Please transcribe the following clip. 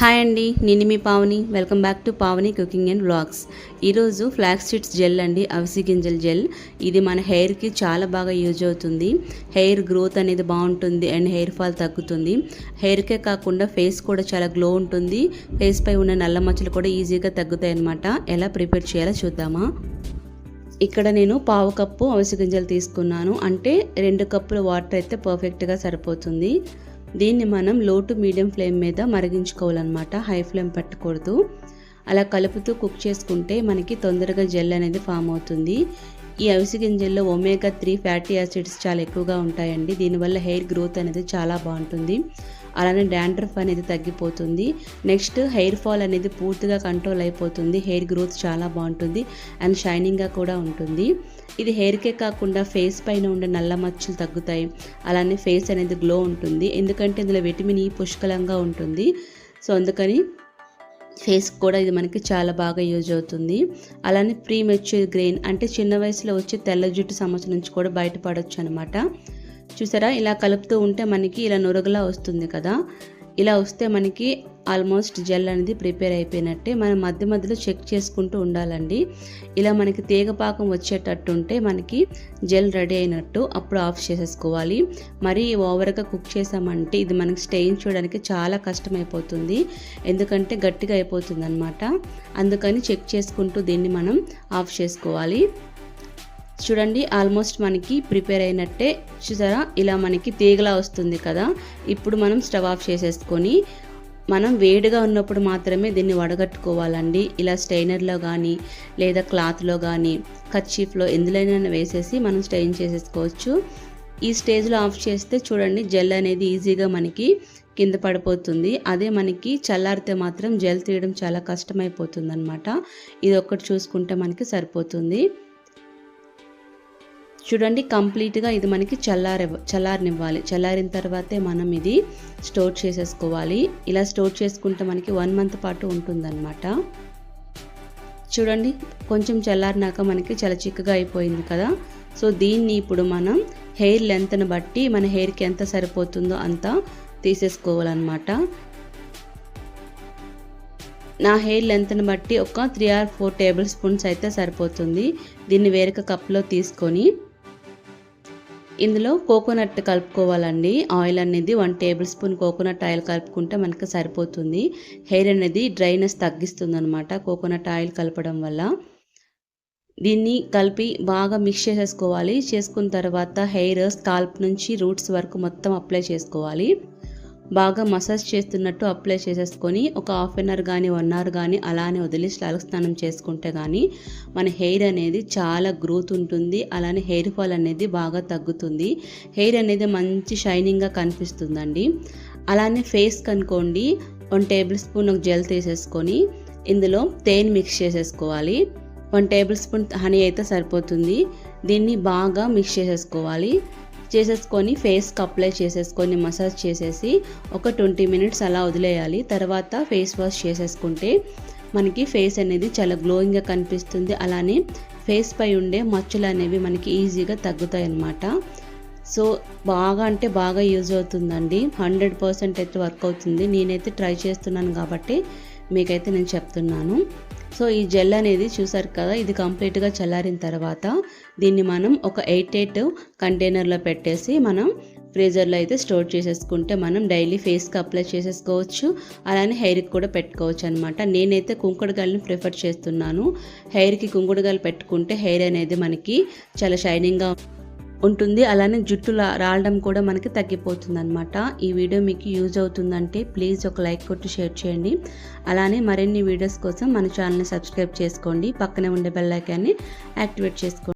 Hi అండి నేను మీ Pavani. Welcome back to Pavani cooking and vlogs. ఈరోజు ఫ్లాక్స్ సీడ్స్ జెల్ అండి అవిసి గింజల జెల్. ఇది మన హెయిర్కి చాలా బాగా యూజ్ అవుతుంది. హెయిర్ గ్రోత్ అనేది బాగుంటుంది అండ్ హెయిర్ ఫాల్ తగ్గుతుంది. హెయిర్కే కాకుండా ఫేస్ కూడా చాలా గ్లో ఉంటుంది. ఫేస్ పై ఉన్న నల్ల మచ్చలు కూడా ఈజీగా తగ్గుతాయి అన్నమాట. ఎలా ప్రిపేర్ చేయాలో చూద్దామా? ఇక్కడ నేను పావు కప్పు అవిసి గింజలు తీసుకున్నాను. అంటే రెండు కప్పుల వాటర్ అయితే పర్ఫెక్ట్గా సరిపోతుంది. దీన్ని మనం లో టు మీడియం ఫ్లేమ్ మీద మరిగించుకోవాలన్నమాట. హై ఫ్లేమ్ పెట్టకూడదు. అలా కలుపుతూ కుక్ చేసుకుంటే మనకి తొందరగా జెల్ అనేది ఫామ్ అవుతుంది. ఈ అవిసి గింజల్లో ఒమేగా త్రీ ఫ్యాటీ యాసిడ్స్ చాలా ఎక్కువగా ఉంటాయండి. దీనివల్ల హెయిర్ గ్రోత్ అనేది చాలా బాగుంటుంది. అలానే డాండ్రఫ్ అనేది తగ్గిపోతుంది. నెక్స్ట్ హెయిర్ ఫాల్ అనేది పూర్తిగా కంట్రోల్ అయిపోతుంది. హెయిర్ గ్రోత్ చాలా బాగుంటుంది అండ్ షైనింగ్గా కూడా ఉంటుంది. ఇది హెయిర్కే కాకుండా ఫేస్ పైన ఉండే నల్ల మచ్చలు తగ్గుతాయి. అలానే ఫేస్ అనేది గ్లో ఉంటుంది. ఎందుకంటే ఇందులో విటమిన్ ఈ పుష్కలంగా ఉంటుంది. సో అందుకని ఫేస్ కూడా ఇది మనకి చాలా బాగా యూజ్ అవుతుంది. అలానే ప్రీ మెచ్యూర్ గ్రెయిన్ అంటే చిన్న వయసులో వచ్చే తెల్ల జుట్టు సమస్య నుంచి కూడా బయటపడవచ్చు అనమాట చూసారా? ఇలా కలుపుతూ ఉంటే మనకి ఇలా నురగలా వస్తుంది కదా. ఇలా వస్తే మనకి ఆల్మోస్ట్ జెల్ అనేది ప్రిపేర్ అయిపోయినట్టే మనం మధ్య మధ్యలో చెక్ చేసుకుంటూ ఉండాలండి. ఇలా మనకి తీగపాకం వచ్చేటట్టు ఉంటే మనకి జెల్ రెడీ అయినట్టు అప్పుడు ఆఫ్ చేసేసుకోవాలి. మరీ ఓవర్గా కుక్ చేసామంటే ఇది మనకి స్టెయిన్ చూడడానికి చాలా కష్టమైపోతుంది. ఎందుకంటే గట్టిగా అయిపోతుంది అనమాట అందుకని చెక్ చేసుకుంటూ దీన్ని మనం ఆఫ్ చేసుకోవాలి. చూడండి ఆల్మోస్ట్ మనకి ప్రిపేర్ అయినట్టే. చూసారా? ఇలా మనకి తీగలా వస్తుంది కదా? ఇప్పుడు మనం స్టవ్ ఆఫ్ చేసేసుకొని మనం వేడిగా ఉన్నప్పుడు మాత్రమే దీన్ని వడగట్టుకోవాలండి. ఇలా స్టైనర్లో కానీ లేదా క్లాత్లో కానీ కచ్చీఫ్లో ఎందులోనైనా వేసేసి మనం స్టైన్ చేసేసుకోవచ్చు. ఈ స్టేజ్లో ఆఫ్ చేస్తే చూడండి జెల్ అనేది ఈజీగా మనకి కింద పడిపోతుంది. అదే మనకి చల్లారితే మాత్రం జెల్ తీయడం చాలా కష్టమైపోతుంది అనమాట ఇది ఒక్కటి చూసుకుంటే మనకి సరిపోతుంది. చూడండి కంప్లీట్గా ఇది మనకి చల్లార చల్లారనివ్వాలి. చల్లారిన తర్వాతే మనం ఇది స్టోర్ చేసేసుకోవాలి. ఇలా స్టోర్ చేసుకుంటే మనకి వన్ మంత్ పాటు ఉంటుందన్నమాట. చూడండి కొంచెం చల్లారినాక మనకి చాలా చిక్కగా అయిపోయింది కదా. సో దీన్ని ఇప్పుడు మనం హెయిర్ లెంత్ని బట్టి మన హెయిర్కి ఎంత సరిపోతుందో అంతా తీసేసుకోవాలన్నమాట. నా హెయిర్ లెంత్ని బట్టి ఒక three or four tablespoons అయితే సరిపోతుంది. దీన్ని వేరొక కప్లో తీసుకొని ఇందులో కోకోనట్ కలుపుకోవాలండి. ఆయిల్ అనేది one tablespoon coconut oil కలుపుకుంటే మనకి సరిపోతుంది. హెయిర్ అనేది డ్రైనెస్ తగ్గిస్తుంది అనమాట కోకోనట్ ఆయిల్ కలపడం వల్ల. దీన్ని కలిపి బాగా మిక్స్ చేసేసుకోవాలి. చేసుకున్న తర్వాత హెయిర్ స్కాల్ప్ నుంచి రూట్స్ వరకు మొత్తం అప్లై చేసుకోవాలి. బాగా మసాజ్ చేస్తున్నట్టు అప్లై చేసేసుకొని ఒక హాఫ్ అన్ అవర్ కానీ వన్ అవర్ కానీ అలానే వదిలి స్నానం చేసుకుంటే కానీ మన హెయిర్ అనేది చాలా గ్రోత్ ఉంటుంది. అలానే హెయిర్ ఫాల్ అనేది బాగా తగ్గుతుంది. హెయిర్ అనేది మంచి షైనింగ్గా కనిపిస్తుందండి. అలానే ఫేస్ కనుకోండి వన్ టేబుల్ స్పూన్ ఒక జెల్ తీసేసుకొని ఇందులో తేనె మిక్స్ చేసేసుకోవాలి. వన్ టేబుల్ స్పూన్ హనీ అయితే సరిపోతుంది. దీన్ని బాగా మిక్స్ చేసేసుకోవాలి. చేసేసుకొని ఫేస్కి అప్లై చేసేసుకొని మసాజ్ చేసేసి ఒక ట్వంటీ మినిట్స్ అలా వదిలేయాలి. తర్వాత ఫేస్ వాష్ చేసేసుకుంటే మనకి ఫేస్ అనేది చాలా గ్లోయింగ్గా కనిపిస్తుంది. అలానే ఫేస్ పై ఉండే మచ్చలు అనేవి మనకి ఈజీగా తగ్గుతాయి అన్నమాట. సో బాగా అంటే బాగా యూజ్ అవుతుందండి. హండ్రెడ్ పర్సెంట్ అయితే వర్క్ అవుతుంది. నేనైతే ట్రై చేస్తున్నాను కాబట్టి మీకైతే నేను చెప్తున్నాను. సో ఈ జెల్ అనేది చూసారు కదా ఇది కంప్లీట్గా చల్లారిన తర్వాత దీన్ని మనం ఒక ఎయిట్ ఎయిట్ కంటైనర్లో పెట్టేసి మనం ఫ్రీజర్లో అయితే స్టోర్ చేసేసుకుంటే మనం డైలీ ఫేస్కి అప్లై చేసేసుకోవచ్చు. అలానే హెయిర్కి కూడా పెట్టుకోవచ్చు అనమాట నేనైతే కుంకుడుగాయలను ప్రిఫర్ చేస్తున్నాను. హెయిర్కి కుంకుడుగాయలు పెట్టుకుంటే హెయిర్ అనేది మనకి చాలా షైనింగ్గా ఉంటుంది. అలానే జుట్టు రావడం కూడా మనకి తగ్గిపోతుంది అనమాట ఈ వీడియో మీకు యూజ్ అవుతుందంటే ప్లీజ్ ఒక లైక్ కొట్టి షేర్ చేయండి. అలానే మరిన్ని వీడియోస్ కోసం మన ఛానల్ని సబ్స్క్రైబ్ చేసుకోండి. పక్కనే ఉండే బెల్ ఐకాన్ని యాక్టివేట్ చేసుకోండి.